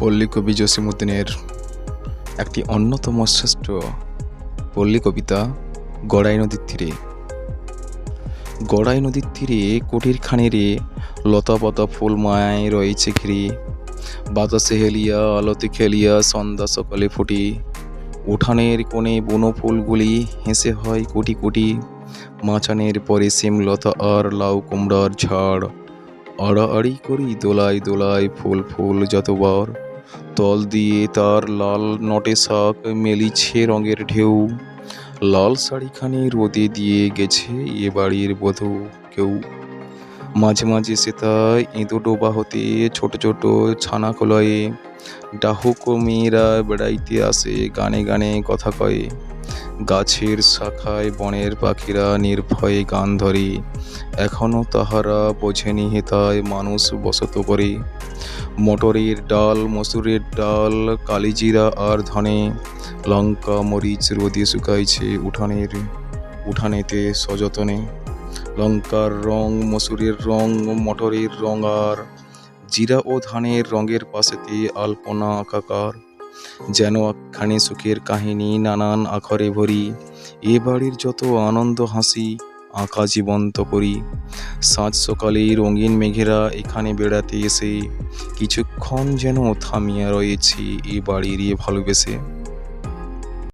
পল্লী কবি জসিমুদ্দিনের একটি অন্যতম শ্রেষ্ঠ পল্লী কবিতা, গড়াই নদীর তীরে। গড়াই নদীর তীরে কুটির খানিরে ফুল মায় রয়েছে ঘিরে। বাতাসে হেলিয়া আলোতে খেলিয়া সন্ধ্যা সকালে ফুটি। উঠানের কোণে বুনো ফুলগুলি হেসে হয় কোটি কোটি। মাচানের পরে সিমলতা আর লাউ কুমড়ার ঝাড়। আড়াআড়ি করি দোলায় দোলায় ফুল ফুল যতবার। তল দিয়ে তার লাল নটে শাক মেলিছে রঙের ঢেউ। লাল শাড়িখানি রোদে দিয়ে গেছে এ বাড়ির বধূ কেউ। মাঝে মাঝে সে তাই ইঁদো ডোবা হতে ছোট ছোট ছানা কলয়ে ডাহুক মেয়েরা বেড়াইতে আসে, গানে গানে কথা কয়ে। গাছের শাখায় বনের পাখিরা নির্ভয়ে গান ধরে। এখনও তাহারা বোঝেনি হেতায় মানুষ বসত করে। মটরের ডাল, মসুরের ডাল, কালিজিরা আর ধনে। লঙ্কা, মরিচ, রোদে শুকাইছে উঠানের, উঠানেতে সযতনে। লঙ্কার রং, মসুরের রং, মটরের রং আর। জিরা ও ধানের রঙের পাশেতে আলপনা আকাকার যেন একখানি সুখের কাহিনী নানান আখরে ভরি, এ বাড়ির যত আনন্দ হাসি, আঁকা জীবন্ত করি। সাঁজ সকালে রঙিন মেঘেরা এখানে বেড়াতে এসে, কিছুক্ষণ যেন থামিয়া রয়েছি এ বাড়ির ভালোবেসে।